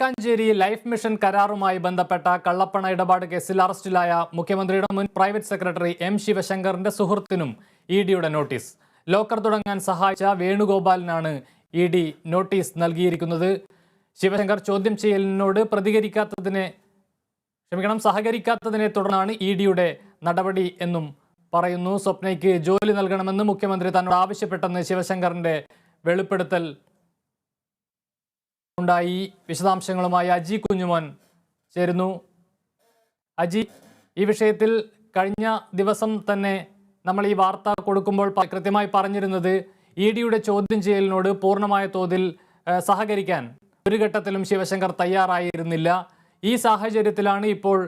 Vadakkanchery life mission കരാറുമായി ബന്ധപ്പെട്ട കള്ളപ്പണ ഇടപാട് കേസിൽ അറസ്റ്റിലായ മുഖ്യമന്ത്രിയുടെ മുൻ പ്രൈവറ്റ് സെക്രട്ടറി എം ശിവശങ്കറിന്റെ സുഹൃത്തിനും ഇ ഡിയുടെ നോട്ടീസ്. ലോക്കർ തുടങ്ങാൻ സഹായിച്ച വേണുഗോപാലിനാണ് ഇ ഡി നോട്ടീസ് നൽകിയിരിക്കുന്നത്. ശിവശങ്കർ ചോദ്യം ചെയ്യലിനോട് പ്രതികരിക്കാത്തതിനെ ക്ഷമിക്കണം സഹകരിക്കാത്തതിനെ തുടർന്നാണ് ഇ ഡിയുടെ നടപടി എന്നും പറയുന്നു. സ്വപ്നയ്ക്ക് ജോലി നൽകണമെന്ന് മുഖ്യമന്ത്രി തന്നോട് ആവശ്യപ്പെട്ടെന്ന് ശിവശങ്കറിന്റെ വെളിപ്പെടുത്തൽ ഉണ്ടായി. വിശദാംശങ്ങളുമായി അജി കുഞ്ഞുമോൻ ചേരുന്നു. അജി ഈ വിഷയത്തിൽ കഴിഞ്ഞ ദിവസം തന്നെ നമ്മൾ ഈ വാർത്ത കൊടുക്കുമ്പോൾ കൃത്യമായി പറഞ്ഞിരുന്നത് ഇ ഡിയുടെ ചോദ്യം ചെയ്യലിനോട് പൂർണമായ തോതിൽ സഹകരിക്കാൻ ഒരു ഘട്ടത്തിലും ശിവശങ്കർ തയ്യാറായിരുന്നില്ല. ഈ സാഹചര്യത്തിലാണ് ഇപ്പോൾ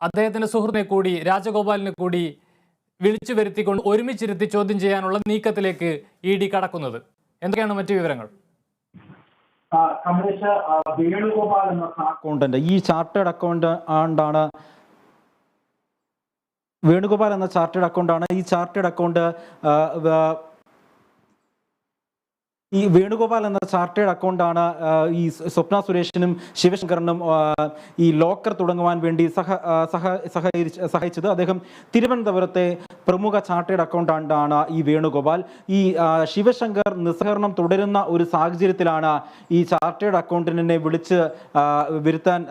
അദ്ദേഹത്തിന്റെ സുഹൃത്തിനെ കൂടി രാജഗോപാലിനെ കൂടി വിളിച്ചു വരുത്തിക്കൊണ്ട് ഒരുമിച്ചിരുത്തി ചോദ്യം ചെയ്യാനുള്ള നീക്കത്തിലേക്ക് ഇ ഡി കടക്കുന്നത്. എന്തൊക്കെയാണ് മറ്റു വിവരങ്ങൾ? വേണുഗോപാൽ എന്ന അക്കൗണ്ടന്റ്. ഈ ചാർട്ടേഡ് അക്കൗണ്ട് ആണ്ടാണ് വേണുഗോപാൽ എന്ന ചാർട്ടേഡ് അക്കൗണ്ടാണ്. ഈ ചാർട്ടേഡ് അക്കൗണ്ട് ഈ വേണുഗോപാൽ എന്ന ചാർട്ടേഡ് അക്കൗണ്ടാണ് ഈ സ്വപ്ന സുരേഷിനും ശിവശങ്കറിനും ഈ ലോക്കർ തുടങ്ങുവാൻ വേണ്ടി സഹ സഹ സഹകരിച്ച് സഹായിച്ചത് അദ്ദേഹം തിരുവനന്തപുരത്തെ പ്രമുഖ ചാർട്ടേഡ് അക്കൗണ്ടാണ് ഈ വേണുഗോപാൽ. ഈ ശിവശങ്കർ നിസ്സഹകരണം തുടരുന്ന ഒരു സാഹചര്യത്തിലാണ് ഈ ചാർട്ടേഡ് അക്കൗണ്ടിനെ വിളിച്ച് വരുത്താൻ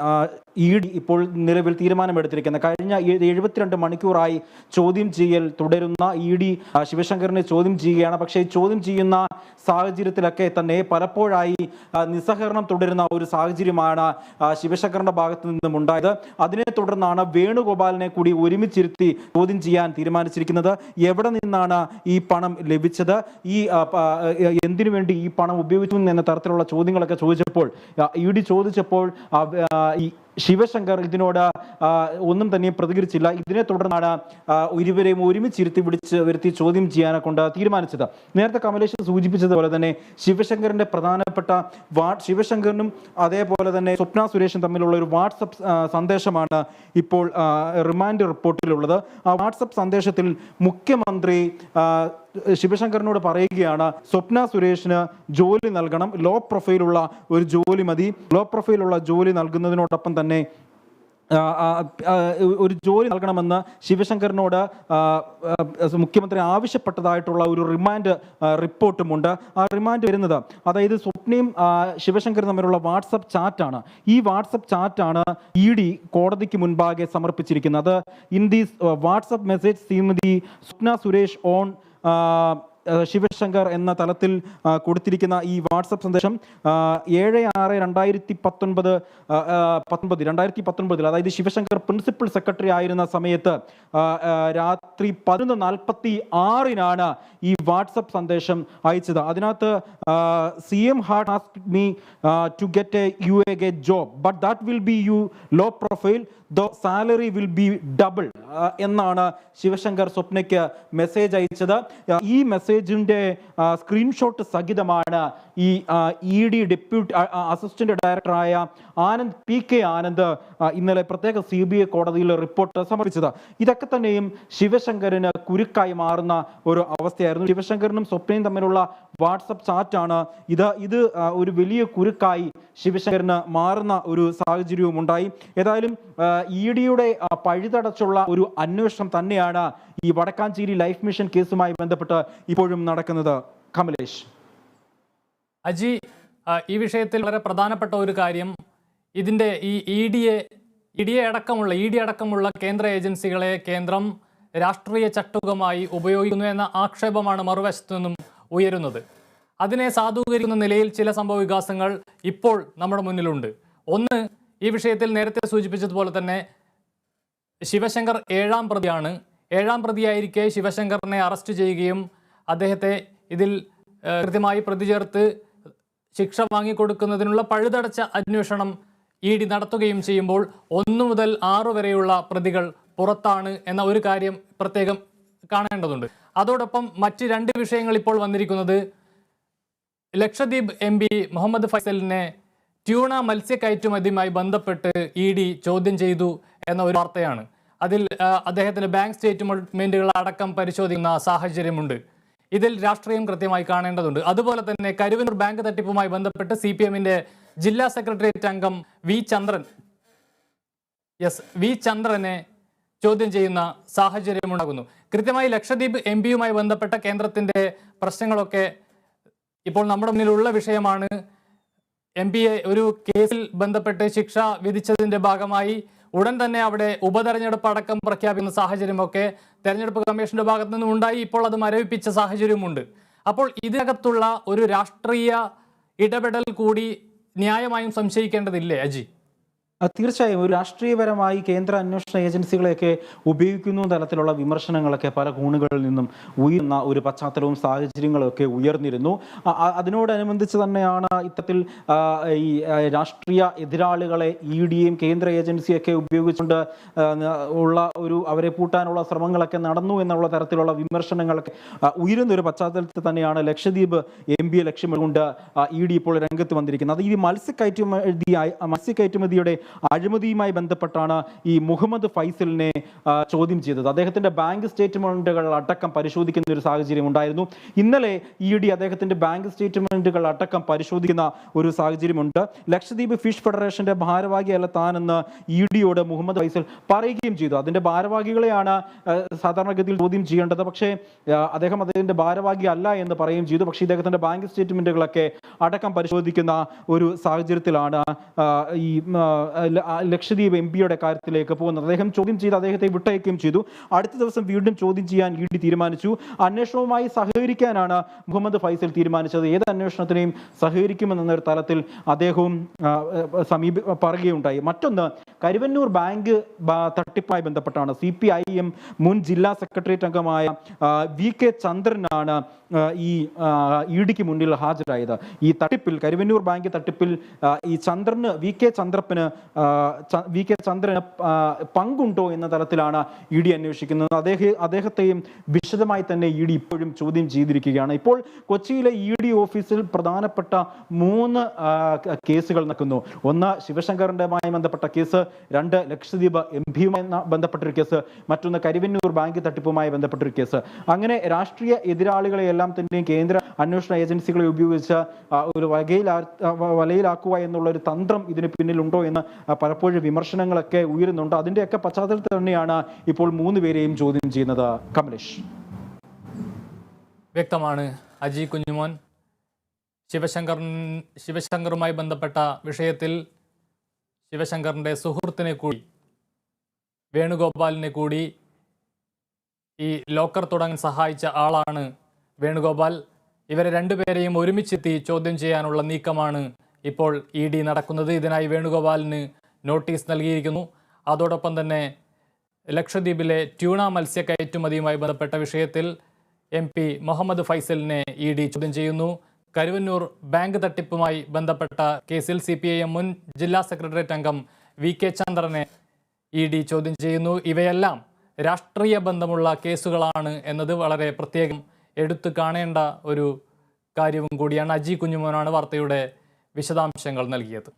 ഇ ഡി ഇപ്പോൾ നിലവിൽ തീരുമാനമെടുത്തിരിക്കുന്നത്. കഴിഞ്ഞ എഴുപത്തിരണ്ട് മണിക്കൂറായി ചോദ്യം ചെയ്യൽ തുടരുന്ന ഇ ഡി ശിവശങ്കറിനെ ചോദ്യം ചെയ്യുകയാണ്. പക്ഷേ ചോദ്യം ചെയ്യുന്ന സാഹചര്യത്തിലൊക്കെ തന്നെ പലപ്പോഴായി നിസ്സഹകരണം തുടരുന്ന ഒരു സാഹചര്യമാണ് ശിവശങ്കറിന്റെ ഭാഗത്തു നിന്നും ഉണ്ടായത് അതിനെ തുടർന്നാണ് വേണുഗോപാലിനെ കൂടി ഒരുമിച്ചിരുത്തി ചോദ്യം ചെയ്യാൻ തീരുമാനിച്ചിരിക്കുന്നത്. എവിടെ നിന്നാണ് ഈ പണം ലഭിച്ചത്? ഈ എന്തിനു വേണ്ടി ഈ പണം ഉപയോഗിച്ചു എന്ന തരത്തിലുള്ള ചോദ്യങ്ങളൊക്കെ ചോദിച്ചപ്പോൾ ഇ ഡി ചോദിച്ചപ്പോൾ ഈ ശിവശങ്കർ ഇതിനോട് ഒന്നും തന്നെ പ്രതികരിച്ചില്ല. ഇതിനെ തുടർന്നാണ് ഇരുവരെയും ഒരുമിച്ച് ഇരുത്തി വിളിച്ച് വരുത്തി ചോദ്യം ചെയ്യാനെ കൊണ്ട് തീരുമാനിച്ചത്. നേരത്തെ കമലേഷ് സൂചിപ്പിച്ചതുപോലെ തന്നെ ശിവശങ്കറിന്റെ പ്രധാനപ്പെട്ട വാട്ട് ശിവശങ്കറിനും അതേപോലെ തന്നെ സ്വപ്ന സുരേഷും തമ്മിലുള്ള ഒരു വാട്സപ്പ് സന്ദേശമാണ് ഇപ്പോൾ റിമാൻഡ് റിപ്പോർട്ടിലുള്ളത്. ആ വാട്സപ്പ് സന്ദേശത്തിൽ മുഖ്യമന്ത്രി ശിവശങ്കറിനോട് പറയുകയാണ് സ്വപ്ന സുരേഷിന് ജോലി നൽകണം ലോ പ്രൊഫൈലുള്ള ഒരു ജോലി മതി. ലോ പ്രൊഫൈലുള്ള ജോലി നൽകുന്നതിനോടൊപ്പം തന്നെ ഒരു ജോലി നൽകണമെന്ന് ശിവശങ്കറിനോട് മുഖ്യമന്ത്രി ആവശ്യപ്പെട്ടതായിട്ടുള്ള ഒരു റിമാൻഡ് റിപ്പോർട്ടുമുണ്ട്. ആ റിമാൻഡ് വരുന്നത് അതായത് സ്വപ്നയും ശിവശങ്കറും തമ്മിലുള്ള വാട്സപ്പ് ചാറ്റാണ്. ഈ വാട്സപ്പ് ചാറ്റാണ് ഇ ഡി കോടതിക്ക് മുൻപാകെ സമർപ്പിച്ചിരിക്കുന്നത്. In these WhatsApp message Shrimati Swapna Suresh on 啊、呃，Sivasankar എന്ന തലത്തിൽ കൊടുത്തിരിക്കുന്ന ഈ വാട്സപ്പ് സന്ദേശം ഏഴ് ആറ് രണ്ടായിരത്തി പത്തൊൻപത് പത്തൊൻപത് രണ്ടായിരത്തി പത്തൊൻപതിൽ അതായത് ശിവശങ്കർ പ്രിൻസിപ്പൽ സെക്രട്ടറി ആയിരുന്ന സമയത്ത് രാത്രി പതിനൊന്ന് നാൽപ്പത്തി ആറിനാണ് ഈ വാട്സപ്പ് സന്ദേശം അയച്ചത്. അതിനകത്ത് C M had ask me to get a U A get job but that will be you low profile the salary will be double എന്നാണ് ശിവശങ്കർ സ്വപ്നയ്ക്ക് മെസ്സേജ് അയച്ചത്. ഈ ഈ മെസ്സേജിന്റെ സ്ക്രീൻഷോട്ട് സഹിതമാണ് ഈ ഇ ഡി ഡെപ്യൂട്ടി അസിസ്റ്റന്റ് ഡയറക്ടറായ Anand P K Anand ഇന്നലെ പ്രത്യേക C B I കോടതിയിൽ report സമർപ്പിച്ചത്. ഇതൊക്കെ തന്നെയും ശിവശങ്കറിന് കുരുക്കായി മാറുന്ന ഒരു അവസ്ഥയായിരുന്നു. ശിവശങ്കറിനും സ്വപ്നയും തമ്മിലുള്ള വാട്സപ്പ് ചാറ്റാണ് ഇത്. ഇത് ഒരു വലിയ കുരുക്കായി ശിവശങ്കറിന് മാറുന്ന ഒരു സാഹചര്യവും ഉണ്ടായി. ഏതായാലും ഇ ഡിയുടെ പഴുതടച്ചുള്ള ഒരു അന്വേഷണം തന്നെയാണ് ഈ വടക്കാഞ്ചേരി ലൈഫ് മിഷൻ കേസുമായി ബന്ധപ്പെട്ട് ഇപ്പോഴും നടക്കുന്നത്. കമലേഷ്. അജി ഈ വിഷയത്തിൽ വളരെ പ്രധാനപ്പെട്ട ഒരു കാര്യം. ഇതിന്റെ ഈ ഇ ഡിയെ ഇ ഡിയെ അടക്കമുള്ള ഇ ഡി അടക്കമുള്ള കേന്ദ്ര ഏജൻസികളെ കേന്ദ്രം രാഷ്ട്രീയ ചട്ടുകമായി ഉപയോഗിക്കുന്നു എന്ന ആക്ഷേപമാണ് മറുവശത്തു നിന്നും ഉയരുന്നത്. അതിനെ സാധൂകരിക്കുന്ന നിലയിൽ ചില സംഭവ വികാസങ്ങൾ ഇപ്പോൾ നമ്മുടെ മുന്നിലുണ്ട്. ഒന്ന് ഈ വിഷയത്തിൽ നേരത്തെ സൂചിപ്പിച്ചതുപോലെ തന്നെ ശിവശങ്കർ ഏഴാം പ്രതിയാണ്. ഏഴാം പ്രതിയായിരിക്കെ ശിവശങ്കറിനെ അറസ്റ്റ് ചെയ്യുകയും അദ്ദേഹത്തെ ഇതിൽ കൃത്യമായി പ്രതി ചേർത്ത് ശിക്ഷ വാങ്ങിക്കൊടുക്കുന്നതിനുള്ള പഴുതടച്ച അന്വേഷണം ഇ ഡി നടത്തുകയും ചെയ്യുമ്പോൾ ഒന്നു മുതൽ ആറു വരെയുള്ള പ്രതികൾ പുറത്താണ് എന്ന ഒരു കാര്യം പ്രത്യേകം കാണേണ്ടതുണ്ട്. അതോടൊപ്പം മറ്റ് രണ്ട് വിഷയങ്ങൾ ഇപ്പോൾ വന്നിരിക്കുന്നത് ലക്ഷദ്വീപ് എം പി മുഹമ്മദ് ഫൈസലിനെ ട്യൂണ മത്സ്യക്കയറ്റുമതിയുമായി ബന്ധപ്പെട്ട് ഇ ഡി ചോദ്യം ചെയ്തു എന്ന ഒരു വാർത്തയാണ്. അതിൽ അദ്ദേഹത്തിന്റെ ബാങ്ക് സ്റ്റേറ്റ്മെന്റുകൾ അടക്കം പരിശോധിക്കുന്ന സാഹചര്യമുണ്ട്. ഇതിൽ രാഷ്ട്രീയം കൃത്യമായി കാണേണ്ടതുണ്ട്. അതുപോലെ തന്നെ കരുവന്നൂർ ബാങ്ക് തട്ടിപ്പുമായി ബന്ധപ്പെട്ട് സി പി എമ്മിന്റെ ജില്ലാ സെക്രട്ടേറിയറ്റ് അംഗം വി ചന്ദ്രൻ യെസ് വി ചന്ദ്രനെ ചോദ്യം ചെയ്യുന്ന സാഹചര്യമുണ്ടാകുന്നു. കൃത്യമായി ലക്ഷദ്വീപ് എം പിയുമായി ബന്ധപ്പെട്ട കേന്ദ്രത്തിന്റെ പ്രശ്നങ്ങളൊക്കെ ഇപ്പോൾ നമ്മുടെ മുന്നിലുള്ള വിഷയമാണ് എം പി എ ഒരു കേസിൽ ബന്ധപ്പെട്ട് ശിക്ഷ വിധിച്ചതിന്റെ ഭാഗമായി ഉടൻ തന്നെ അവിടെ ഉപതെരഞ്ഞെടുപ്പ് അടക്കം പ്രഖ്യാപിക്കുന്ന സാഹചര്യമൊക്കെ തെരഞ്ഞെടുപ്പ് കമ്മീഷന്റെ ഭാഗത്തു നിന്നും ഉണ്ടായി. ഇപ്പോൾ അത് മരവിപ്പിച്ച സാഹചര്യവുമുണ്ട്. അപ്പോൾ ഇതിനകത്തുള്ള ഒരു രാഷ്ട്രീയ ഇടപെടൽ കൂടി ന്യായമായും സംശയിക്കേണ്ടതില്ലേ അജി? തീർച്ചയായും ഒരു രാഷ്ട്രീയപരമായി കേന്ദ്ര അന്വേഷണ ഏജൻസികളെയൊക്കെ ഉപയോഗിക്കുന്ന തരത്തിലുള്ള വിമർശനങ്ങളൊക്കെ പല കോണുകളിൽ നിന്നും ഉയർന്ന ഒരു പശ്ചാത്തലവും സാഹചര്യങ്ങളൊക്കെ ഉയർന്നിരുന്നു. അതിനോടനുബന്ധിച്ച് തന്നെയാണ് ഇത്തരത്തിൽ ഈ രാഷ്ട്രീയ എതിരാളികളെ ഇ ഡിയും കേന്ദ്ര ഏജൻസിയൊക്കെ ഉപയോഗിച്ചുകൊണ്ട് ഉള്ള ഒരു അവരെ പൂട്ടാനുള്ള ശ്രമങ്ങളൊക്കെ നടന്നു എന്നുള്ള തരത്തിലുള്ള വിമർശനങ്ങളൊക്കെ ആ, ഉയരുന്ന ഒരു പശ്ചാത്തലത്തിൽ തന്നെയാണ് ലക്ഷദ്വീപ് എം പിയെ ലക്ഷ്യമിട്ടുകൊണ്ട് ഇ ഡി ഇപ്പോൾ രംഗത്ത് വന്നിരിക്കുന്നത്. അത് ഈ മത്സ്യക്കയറ്റുമതി മത്സ്യക്കയറ്റുമതിയുടെ അഴിമതിയുമായി ബന്ധപ്പെട്ടാണ് ഈ മുഹമ്മദ് ഫൈസലിനെ ചോദ്യം ചെയ്തത്. അദ്ദേഹത്തിന്റെ ബാങ്ക് സ്റ്റേറ്റ്മെന്റുകൾ അടക്കം പരിശോധിക്കുന്ന ഒരു സാഹചര്യം ഉണ്ടായിരുന്നു. ഇന്നലെ ഇ ഡി അദ്ദേഹത്തിന്റെ ബാങ്ക് സ്റ്റേറ്റ്മെന്റുകൾ അടക്കം പരിശോധിക്കുന്ന ഒരു സാഹചര്യമുണ്ട്. ലക്ഷദ്വീപ് ഫിഷ് ഫെഡറേഷന്റെ ഭാരവാഹിയല്ല താനെന്ന് ഇ ഡിയോട് മുഹമ്മദ് ഫൈസൽ പറയുകയും ചെയ്തു. അതിന്റെ ഭാരവാഹികളെയാണ് സാധാരണഗതിയിൽ ചോദ്യം ചെയ്യേണ്ടത്. പക്ഷേ അദ്ദേഹം അദ്ദേഹത്തിന്റെ ഭാരവാഹി അല്ല എന്ന് പറയുകയും ചെയ്തു. പക്ഷേ ഇദ്ദേഹത്തിന്റെ ബാങ്ക് സ്റ്റേറ്റ്മെന്റുകളൊക്കെ അടക്കം പരിശോധിക്കുന്ന ഒരു സാഹചര്യത്തിലാണ് ഈ ലക്ഷദ്വീപ് എം പിയുടെ കാര്യത്തിലേക്ക് പോകുന്നത്. അദ്ദേഹം ചോദ്യം ചെയ്ത് അദ്ദേഹത്തെ വിട്ടയക്കുകയും ചെയ്തു. അടുത്ത ദിവസം വീണ്ടും ചോദ്യം ചെയ്യാൻ ഇ ഡി തീരുമാനിച്ചു. അന്വേഷണവുമായി സഹകരിക്കാനാണ് മുഹമ്മദ് ഫൈസൽ തീരുമാനിച്ചത്. ഏത് അന്വേഷണത്തിനെയും സഹകരിക്കുമെന്നൊരു തലത്തിൽ അദ്ദേഹവും സമീപ പറയുകയുണ്ടായി. മറ്റൊന്ന് കരുവന്നൂർ ബാങ്ക് തട്ടിപ്പായി ബന്ധപ്പെട്ടാണ്. സി പി ഐ എം മുൻ ജില്ലാ സെക്രട്ടേറിയറ്റ് അംഗമായ വി കെ ചന്ദ്രനാണ് ഈ ഇ ഡിക്ക് മുന്നിൽ ഹാജരായത്. ഈ തട്ടിപ്പിൽ കരുവന്നൂർ ബാങ്ക് തട്ടിപ്പിൽ ഈ ചന്ദ്രന് വി കെ ചന്ദ്രപ്പന് വി കെ ചന്ദ്രന് പങ്കുണ്ടോ എന്ന തരത്തിലാണ് ഇ ഡി അന്വേഷിക്കുന്നത്. അദ്ദേഹം അദ്ദേഹത്തെയും വിശദമായി തന്നെ ഇ ഡി ഇപ്പോഴും ചോദ്യം ചെയ്തിരിക്കുകയാണ്. ഇപ്പോൾ കൊച്ചിയിലെ ഇ ഡി ഓഫീസിൽ പ്രധാനപ്പെട്ട മൂന്ന് കേസുകൾ നടക്കുന്നു. ഒന്ന് ശിവശങ്കറിന്റെമായി ബന്ധപ്പെട്ട കേസ്. രണ്ട് ലക്ഷദ്വീപ് എം പിയുമായി ബന്ധപ്പെട്ടൊരു കേസ്. മറ്റൊന്ന് കരുവന്നൂർ ബാങ്ക് തട്ടിപ്പുമായി ബന്ധപ്പെട്ടൊരു കേസ്. അങ്ങനെ രാഷ്ട്രീയ തന്നെയും കേന്ദ്ര അന്വേഷണ ഏജൻസികളെ ഉപയോഗിച്ച് ഒരു വകയിലാ വലയിലാക്കുക എന്നുള്ള ഒരു തന്ത്രം ഇതിന് പിന്നിലുണ്ടോ എന്ന് പലപ്പോഴും വിമർശനങ്ങളൊക്കെ ഉയരുന്നുണ്ട്. അതിന്റെയൊക്കെ പശ്ചാത്തലത്തിൽ തന്നെയാണ് ഇപ്പോൾ മൂന്ന് പേരെയും ചോദ്യം ചെയ്യുന്നത്. കമലേഷ്. വ്യക്തമാണ്. അജി കുഞ്ഞുമോൻ ശിവശങ്കർ ശിവശങ്കറുമായി ബന്ധപ്പെട്ട വിഷയത്തിൽ ശിവശങ്കറിന്റെ സുഹൃത്തിനെ കൂടി വേണുഗോപാലിനെ കൂടി ഈ ലോക്കർ തുടങ്ങാൻ സഹായിച്ച ആളാണ് വേണുഗോപാൽ ഇവരെ രണ്ടുപേരെയും ഒരുമിച്ചെത്തി ചോദ്യം ചെയ്യാനുള്ള നീക്കമാണ് ഇപ്പോൾ ഇ ഡി നടക്കുന്നത്. ഇതിനായി വേണുഗോപാലിന് നോട്ടീസ് നൽകിയിരിക്കുന്നു. അതോടൊപ്പം തന്നെ ലക്ഷദ്വീപിലെ ട്യൂണ മത്സ്യ കയറ്റുമതിയുമായി ബന്ധപ്പെട്ട വിഷയത്തിൽ എം പി മുഹമ്മദ് ഫൈസലിനെ ഇ ഡി ചോദ്യം ചെയ്യുന്നു. കരുവന്നൂർ ബാങ്ക് തട്ടിപ്പുമായി ബന്ധപ്പെട്ട കേസിൽ സി പി ഐ എം മുൻ ജില്ലാ സെക്രട്ടേറിയറ്റ് അംഗം വി കെ ചന്ദ്രനെ ഇ ഡി ചോദ്യം ചെയ്യുന്നു. ഇവയെല്ലാം രാഷ്ട്രീയ ബന്ധമുള്ള കേസുകളാണ് എന്നത് വളരെ പ്രത്യേകം എടുത്തു കാണേണ്ട ഒരു കാര്യവും കൂടിയാണ് അജി കുഞ്ഞുമോനാണ് വാർത്തയുടെ വിശദാംശങ്ങൾ നൽകിയത്.